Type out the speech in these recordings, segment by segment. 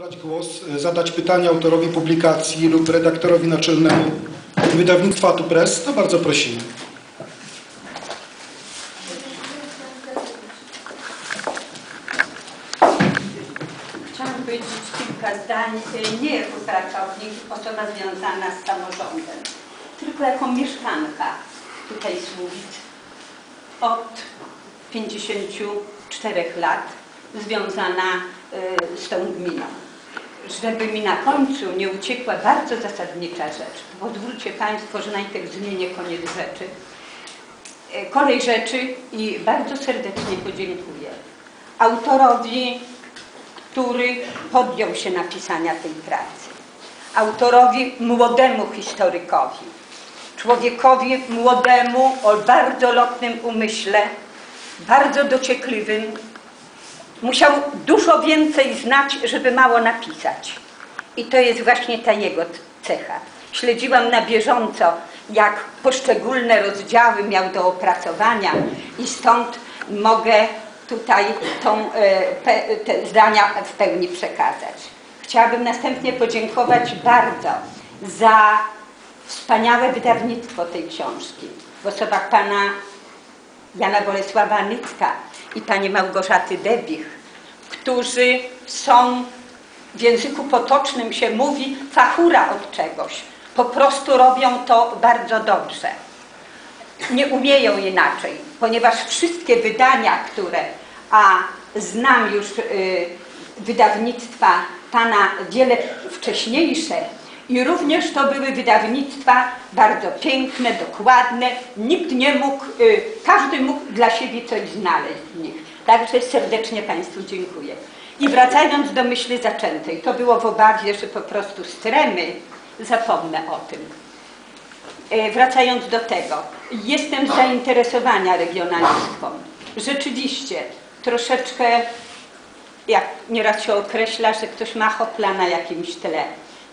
zabrać głos, e, zadać pytanie autorowi publikacji lub redaktorowi naczelnemu wydawnictwa Atu Press, to bardzo prosimy. Chciałam powiedzieć kilka zdań, y, nie jako pracownik, osoba związana z samorządem, tylko jako mieszkanka tutaj Słubic od 54 lat związana y, z tą gminą. Żeby mi na końcu nie uciekła bardzo zasadnicza rzecz, pozwólcie Państwo, że najpierw zmienię koniec rzeczy. Y, Kolej rzeczy i bardzo serdecznie podziękuję autorowi który podjął się napisania tej pracy. Autorowi młodemu historykowi, człowiekowi młodemu o bardzo lotnym umyśle, bardzo dociekliwym. Musiał dużo więcej znać, żeby mało napisać. I to jest właśnie ta jego cecha. Śledziłam na bieżąco, jak poszczególne rozdziały miał do opracowania i stąd mogę tutaj tą, e, te zdania w pełni przekazać. Chciałabym następnie podziękować bardzo za wspaniałe wydawnictwo tej książki w osobach pana Jana Bolesława Nycka i pani Małgorzaty Debich, którzy są, w języku potocznym się mówi, fachura od czegoś. Po prostu robią to bardzo dobrze nie umieją inaczej, ponieważ wszystkie wydania, które, a znam już y, wydawnictwa Pana wiele wcześniejsze i również to były wydawnictwa bardzo piękne, dokładne, nikt nie mógł, y, każdy mógł dla siebie coś znaleźć w nich. Także serdecznie Państwu dziękuję. I wracając do myśli zaczętej, to było w obawie, że po prostu stremy zapomnę o tym. E, Wracając do tego, jestem z zainteresowania regionalistwą. Rzeczywiście, troszeczkę, jak nieraz się określa, że ktoś ma hopla na jakimś tle.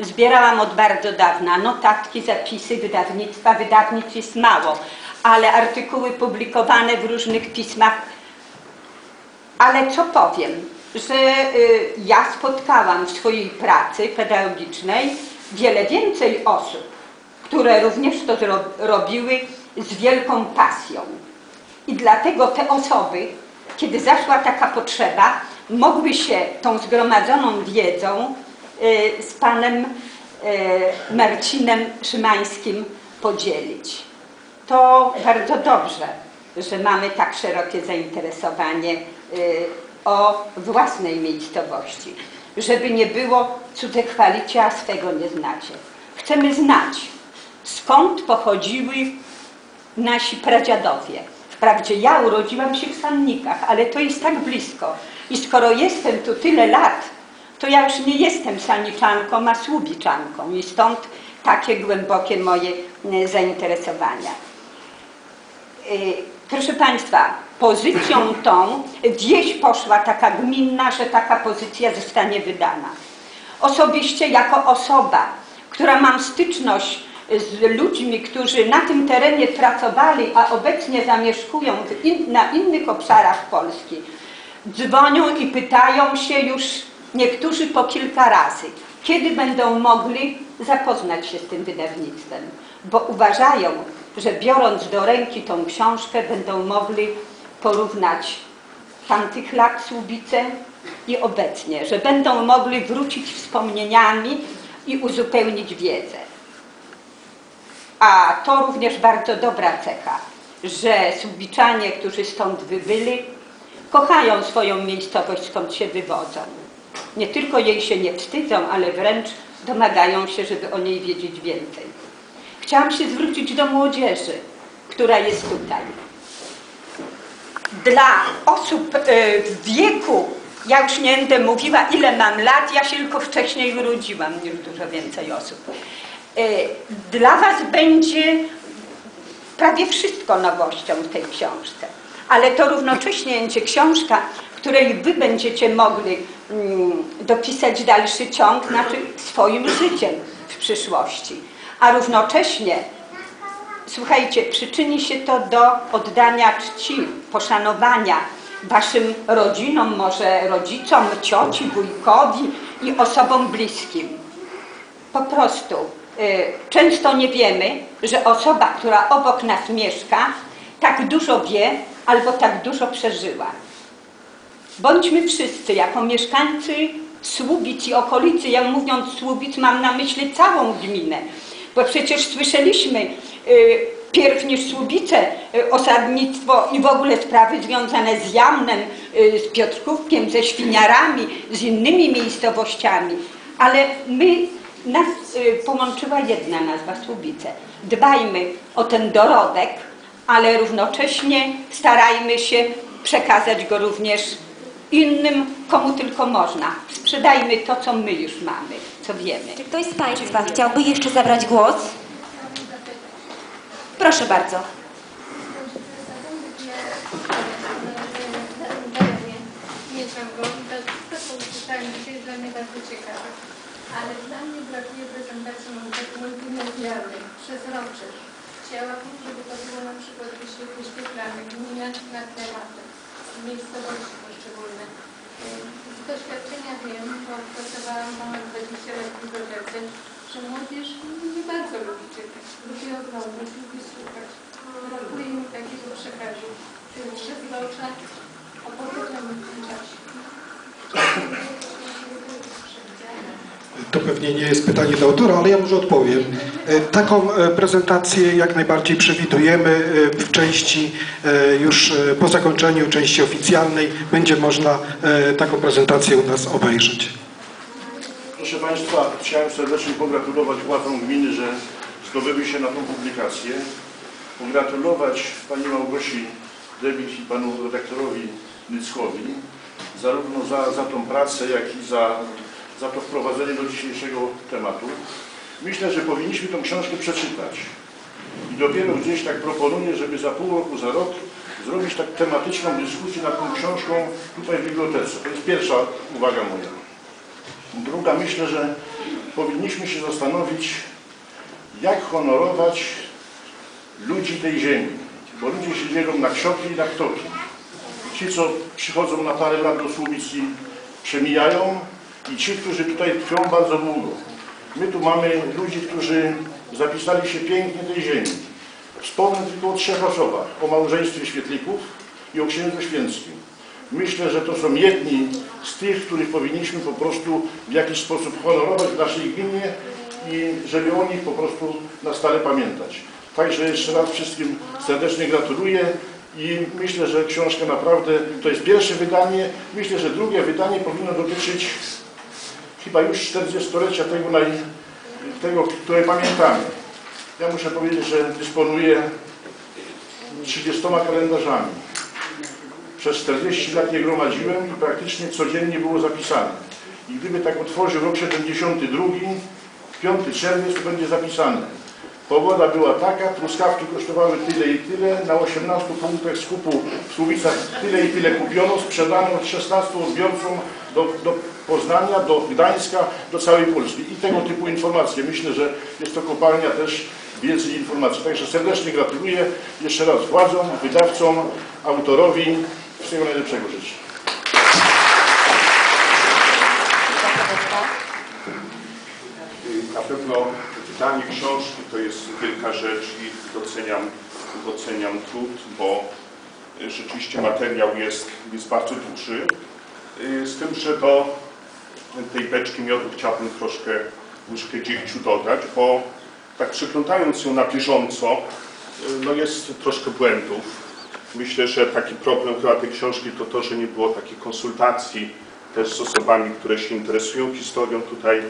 Zbierałam od bardzo dawna notatki, zapisy, wydawnictwa. Wydawnictw jest mało, ale artykuły publikowane w różnych pismach. Ale co powiem, że y, ja spotkałam w swojej pracy pedagogicznej wiele więcej osób, które również to robiły z wielką pasją. I dlatego te osoby, kiedy zaszła taka potrzeba, mogły się tą zgromadzoną wiedzą z panem y, Marcinem Szymańskim podzielić. To bardzo dobrze, że mamy tak szerokie zainteresowanie y, o własnej miejscowości. Żeby nie było cudze chwalicie, a swego nie znacie. Chcemy znać, skąd pochodziły nasi pradziadowie. Wprawdzie ja urodziłam się w Sannikach, ale to jest tak blisko. I skoro jestem tu tyle lat, to ja już nie jestem Sanniczanką, a Słubiczanką. I stąd takie głębokie moje e, zainteresowania. E, Proszę Państwa, pozycją tą wieś poszła taka gminna, że taka pozycja zostanie wydana. Osobiście jako osoba, która mam styczność z ludźmi, którzy na tym terenie pracowali, a obecnie zamieszkują in, na innych obszarach Polski, dzwonią i pytają się już niektórzy po kilka razy, kiedy będą mogli zapoznać się z tym wydawnictwem, bo uważają, że biorąc do ręki tą książkę będą mogli porównać tamtych lat Słubice i obecnie, że będą mogli wrócić wspomnieniami i uzupełnić wiedzę. A to również bardzo dobra cecha, że Słubiczanie, którzy stąd wybyli, kochają swoją miejscowość, skąd się wywodzą. Nie tylko jej się nie wstydzą, ale wręcz domagają się, żeby o niej wiedzieć więcej. Chciałam się zwrócić do młodzieży, która jest tutaj. Dla osób y, w wieku, ja już nie będę mówiła, ile mam lat, ja się tylko wcześniej urodziłam niż dużo więcej osób. Y, Dla Was będzie prawie wszystko nowością w tej książce, ale to równocześnie będzie książka, której Wy będziecie mogli dopisać dalszy ciąg, znaczy swoim życiem w przyszłości, a równocześnie słuchajcie, przyczyni się to do oddania czci, poszanowania Waszym rodzinom, może rodzicom, cioci, wujkowi, i osobom bliskim. Po prostu y, często nie wiemy, że osoba, która obok nas mieszka, tak dużo wie albo tak dużo przeżyła. Bądźmy wszyscy jako mieszkańcy Słubic i okolicy, ja mówiąc Słubic mam na myśli całą gminę, bo przecież słyszeliśmy y, pierw niż Słubice y, osadnictwo i w ogóle sprawy związane z Jamnem, y, z Piotrkówkiem, ze Świniarami, z innymi miejscowościami, ale my, nas połączyła jedna nazwa Słubice. Dbajmy o ten dorodek, ale równocześnie starajmy się przekazać go również innym, komu tylko można. Sprzedajmy to, co my już mamy, co wiemy. Czy ktoś z Państwa chciałby jeszcze zabrać głos? Proszę bardzo. Ale dla mnie brakuje prezentacji multi- multimedialnej, przezroczych. Chciałabym, żeby to było na przykład wyświe- wyświetlane gmina na tematy, miejscowości poszczególne. Z doświadczenia wiem, bo pracowałam ponad 20 lat w bibliotece, że młodzież nie bardzo lubi czytać, lubi oglądać, lubi słuchać. Brakuje mi takiego przekazu, czyli przezrocza, opowiadam w tym czasie. To pewnie nie jest pytanie do autora, ale ja może odpowiem. E, Taką e, prezentację jak najbardziej przewidujemy e, w części już po zakończeniu części oficjalnej będzie można taką prezentację u nas obejrzeć. Proszę Państwa, chciałem serdecznie pogratulować władzom gminy, że zdobyły się na tą publikację. Pogratulować Pani Małgosi Debit i Panu redaktorowi Nyckowi zarówno za, za tą pracę, jak i za, za to wprowadzenie do dzisiejszego tematu. Myślę, że powinniśmy tą książkę przeczytać. I dopiero gdzieś tak proponuję, żeby za pół roku, za rok zrobić tak tematyczną dyskusję nad tą książką tutaj w bibliotece. To jest pierwsza uwaga moja. Druga, myślę, że powinniśmy się zastanowić, jak honorować ludzi tej ziemi. Bo ludzie się dzielą na ksiopki i na ptoki. Ci, co przychodzą na parę lat do Słubic przemijają i ci, którzy tutaj tkwią bardzo długo. My tu mamy ludzi, którzy zapisali się pięknie tej ziemi. Wspomnę tylko o trzech osobach. O małżeństwie Świetlików i o księdzu Święckim. Myślę, że to są jedni z tych, których powinniśmy po prostu w jakiś sposób honorować w naszej gminie i żeby o nich po prostu na stale pamiętać. Także jeszcze raz wszystkim serdecznie gratuluję i myślę, że książka naprawdę, to jest pierwsze wydanie, myślę, że drugie wydanie powinno dotyczyć chyba już 40-lecia tego, naj, tego, które pamiętamy. Ja muszę powiedzieć, że dysponuję 30 kalendarzami. Przez 40 lat je gromadziłem i praktycznie codziennie było zapisane. I gdyby tak otworzył rok 72, 5 czerwiec, to będzie zapisane. Pogoda była taka, truskawki kosztowały tyle i tyle, na 18 punktach skupu w Słubicach tyle i tyle kupiono, sprzedano 16 odbiorcom do, do Poznania, do Gdańska, do całej Polski. I tego typu informacje. Myślę, że jest to kopalnia też wiedzy i informacji. Także serdecznie gratuluję jeszcze raz władzom, wydawcom, autorowi. Wszystkiego najlepszego życzę. Na pewno wydanie książki to jest wielka rzecz i doceniam, doceniam trud, bo rzeczywiście materiał jest, jest bardzo duży. Y, Z tym, że do tej beczki miodu chciałbym troszkę łyżkę dziegciu dodać, bo tak przeglądając ją na bieżąco, y, no jest troszkę błędów. Myślę, że taki problem chyba tej książki to to, że nie było takiej konsultacji też z osobami, które się interesują historią tutaj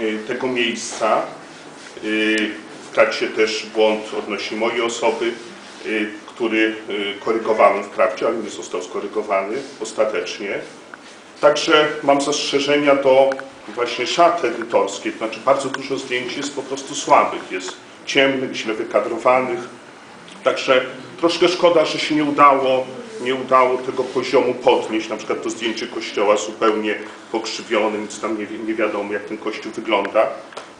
y, tego miejsca. Y, Wkradł się też błąd odnośnie mojej osoby, który korygowałem wprawdzie, ale nie został skorygowany ostatecznie. Także mam zastrzeżenia do właśnie szat edytorskiej, to znaczy bardzo dużo zdjęć jest po prostu słabych, jest ciemnych, źle wykadrowanych. Także troszkę szkoda, że się nie udało, nie udało tego poziomu podnieść, na przykład to zdjęcie kościoła zupełnie pokrzywione, nic tam nie, nie wiadomo jak ten kościół wygląda,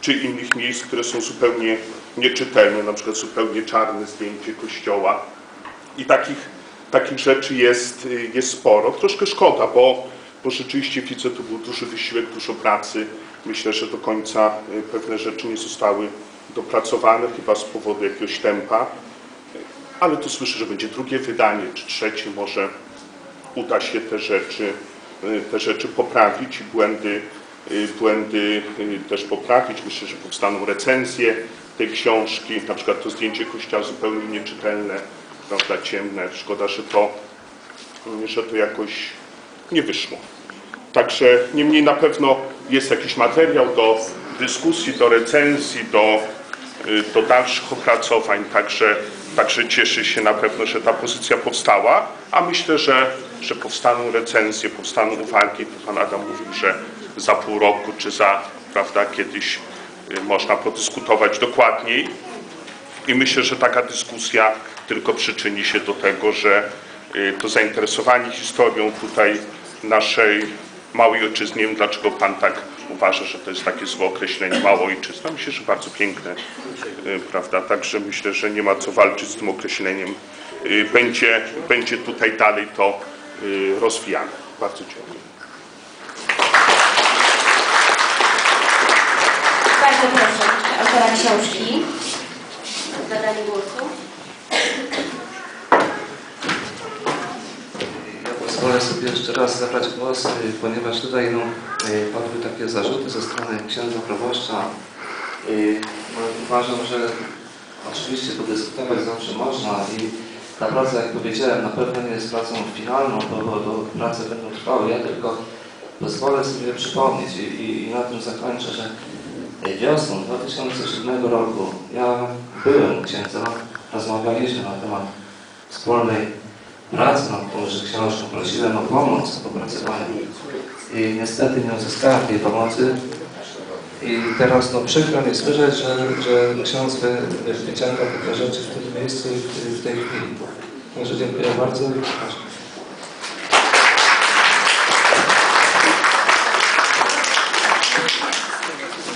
czy innych miejsc, które są zupełnie nieczytelne, na przykład zupełnie czarne zdjęcie kościoła. I takich, takich rzeczy jest, jest sporo. Troszkę szkoda, bo bo rzeczywiście widzę, to był duży wysiłek, dużo pracy. Myślę, że do końca y, pewne rzeczy nie zostały dopracowane, chyba z powodu jakiegoś tempa. Ale tu słyszę, że będzie drugie wydanie, czy trzecie, może uda się te rzeczy, y, te rzeczy poprawić i błędy, y, błędy też poprawić. Myślę, że powstaną recenzje tej książki, na przykład to zdjęcie kościoła zupełnie nieczytelne, prawda, ciemne. Szkoda, że to, że to jakoś nie wyszło. Także niemniej na pewno jest jakiś materiał do dyskusji, do recenzji, do, y, do dalszych opracowań, także, także cieszę się na pewno, że ta pozycja powstała, a myślę, że, że powstaną recenzje, powstaną uwagi. Pan Adam mówił, że za pół roku czy za, prawda, kiedyś y, można podyskutować dokładniej. I myślę, że taka dyskusja tylko przyczyni się do tego, że y, to zainteresowanie historią tutaj naszej małej ojczyzny, nie wiem dlaczego Pan tak uważa, że to jest takie złe określenie, mała ojczyzna. Myślę, że bardzo piękne, y, prawda? Także myślę, że nie ma co walczyć z tym określeniem. Y, Będzie, będzie tutaj dalej to y, rozwijane. Bardzo dziękuję. Bardzo proszę autora książki o zabranie głosu. Ja pozwolę sobie jeszcze raz zabrać głos, y, ponieważ tutaj no, y, padły takie zarzuty ze strony księdza proboszcza. Y, no, Uważam, że oczywiście podyskutować zawsze można i ta praca, jak powiedziałem, na pewno nie jest pracą finalną, bo, bo, prace będą trwały. Ja tylko pozwolę sobie przypomnieć i, i, i na tym zakończę, że wiosną 2007 roku ja byłem u księdza, rozmawialiśmy na temat wspólnej nad tąże książką. Prosiłem o pomoc w opracowaniu i niestety nie uzyskałem tej pomocy. I teraz no, przykro mi słyszeć, że, że ksiądz wy, wyciąga takie rzeczy w tym miejscu i w, tej chwili. Także dziękuję bardzo i przepraszam.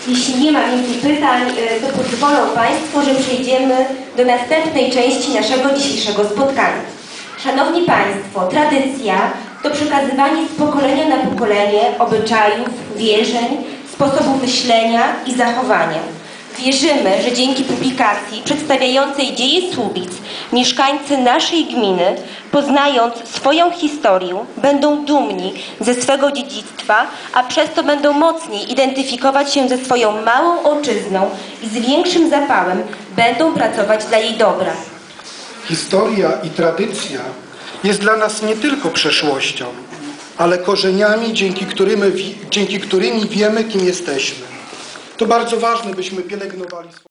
Jeśli nie ma więcej pytań, y, to pozwolą Państwo, że przejdziemy do następnej części naszego dzisiejszego spotkania. Szanowni Państwo, tradycja to przekazywanie z pokolenia na pokolenie obyczajów, wierzeń, sposobów myślenia i zachowania. Wierzymy, że dzięki publikacji przedstawiającej dzieje Słubic mieszkańcy naszej gminy, poznając swoją historię, będą dumni ze swego dziedzictwa, a przez to będą mocniej identyfikować się ze swoją małą ojczyzną i z większym zapałem będą pracować dla jej dobra. Historia i tradycja jest dla nas nie tylko przeszłością, ale korzeniami, dzięki, którym, dzięki którymi wiemy, kim jesteśmy. To bardzo ważne, byśmy pielęgnowali